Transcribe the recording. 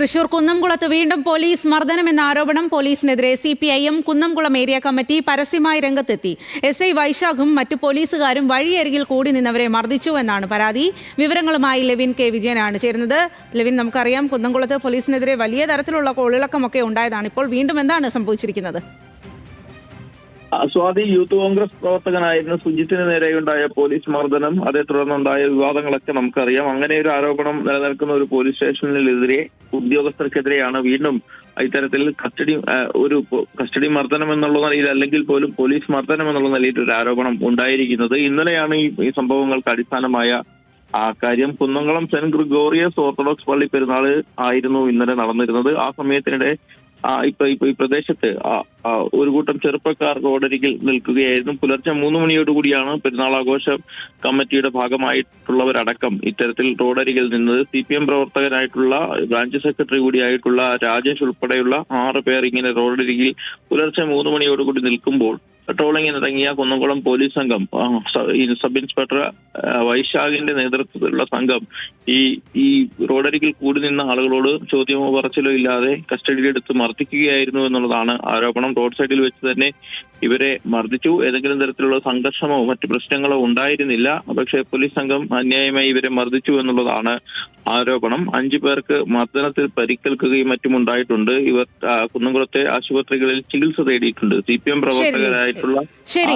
തൃശൂർ കുന്നംകുളത്ത് വീണ്ടും പോലീസ് മർദ്ദനമെന്ന ആരോപണം പോലീസിനെതിരെ C P I M Kunnamkulam area committee പരസ്യമായി രംഗത്തെത്തി. എസ് ഐ വൈശാഖും മറ്റു പോലീസുകാരും വഴിയരികിൽ കൂടി നിന്നവരെ മർദ്ദിച്ചു എന്നാണ് പരാതി. വിവരങ്ങളുമായി ലെവിൻ കെ. വിജയനാണ് ചേരുന്നത്. ലെവിൻ നമുക്കറിയാം കുന്നംകുളത്ത് പോലീസിനെതിരെ വലിയ തരത്തിലുള്ള കോളിളക്കമൊക്കെ ഉണ്ടായതാണ്. ഇപ്പോൾ വീണ്ടും എന്താണ് സംഭവിച്ചിരിക്കുന്നത്? സ്വാതി യൂത്ത് കോൺഗ്രസ് പ്രവർത്തകനായിരുന്ന സുജിത്തിന് നേരെയുണ്ടായ പോലീസ് മർദ്ദനം അതേ തുടർന്നുണ്ടായ വിവാദങ്ങളൊക്കെ നമുക്കറിയാം. അങ്ങനെ ഒരു ആരോപണം നിലനിൽക്കുന്ന ഒരു പോലീസ് സ്റ്റേഷനിലെതിരെ ഉദ്യോഗസ്ഥർക്കെതിരെയാണ് വീണ്ടും ഇത്തരത്തിൽ കസ്റ്റഡി ഒരു കസ്റ്റഡി മർദ്ദനം എന്നുള്ള നിലയിൽ അല്ലെങ്കിൽ പോലും പോലീസ് മർദ്ദനം എന്നുള്ള നിലയിൽ ഒരു ആരോപണം ഉണ്ടായിരിക്കുന്നത്. ഇന്നലെയാണ് ഈ സംഭവങ്ങൾക്ക് അടിസ്ഥാനമായ ആ കാര്യം. കുന്നംകുളം സെന്റ് ഗ്രിഗോറിയസ് ഓർത്തഡോക്സ് പള്ളി പെരുന്നാൾ ആയിരുന്നു ഇന്നലെ നടന്നിരുന്നത്. ആ സമയത്തിനിടെ ഇപ്പൊ ഇപ്പൊ ഈ പ്രദേശത്ത് ഒരു കൂട്ടം ചെറുപ്പക്കാർ റോഡരികിൽ നിൽക്കുകയായിരുന്നു. പുലർച്ചെ മൂന്ന് മണിയോടുകൂടിയാണ് പെരുന്നാൾ ആഘോഷ കമ്മിറ്റിയുടെ ഭാഗമായിട്ടുള്ളവരടക്കം ഇത്തരത്തിൽ റോഡരികിൽ നിന്നത്. സി പി എം പ്രവർത്തകനായിട്ടുള്ള ബ്രാഞ്ച് സെക്രട്ടറി കൂടിയായിട്ടുള്ള രാജേഷ് ഉൾപ്പെടെയുള്ള ആറ് പേർ ഇങ്ങനെ റോഡരികിൽ പുലർച്ചെ മൂന്ന് മണിയോടുകൂടി നിൽക്കുമ്പോൾ പെട്രോളിങ്ങിന് ഇറങ്ങിയ കുന്നംകുളം പോലീസ് സംഘം സബ് ഇൻസ്പെക്ടർ വൈശാഖിന്റെ നേതൃത്വത്തിലുള്ള സംഘം ഈ ഈ റോഡരികിൽ കൂടി നിന്ന ആളുകളോട് ചോദ്യമോ പറച്ചിലോ ഇല്ലാതെ കസ്റ്റഡിയിലെടുത്ത് മർദ്ദിക്കുകയായിരുന്നു എന്നുള്ളതാണ് ആരോപണം. റോഡ് സൈഡിൽ വെച്ച് തന്നെ ഇവരെ മർദ്ദിച്ചു. ഏതെങ്കിലും തരത്തിലുള്ള സംഘർഷമോ മറ്റു പ്രശ്നങ്ങളോ ഉണ്ടായിരുന്നില്ല. പക്ഷേ പോലീസ് സംഘം അന്യായമായി ഇവരെ മർദ്ദിച്ചു എന്നുള്ളതാണ് ആരോപണം. അഞ്ചു പേർക്ക് മർദ്ദനത്തിൽ പരിക്കേൽക്കുകയും മറ്റും ഉണ്ടായിട്ടുണ്ട്. ഇവർ കുന്നംകുളത്തെ ആശുപത്രികളിൽ ചികിത്സ തേടിയിട്ടുണ്ട്. സി പി എം പ്രവർത്തകരായിട്ടുള്ള ശരി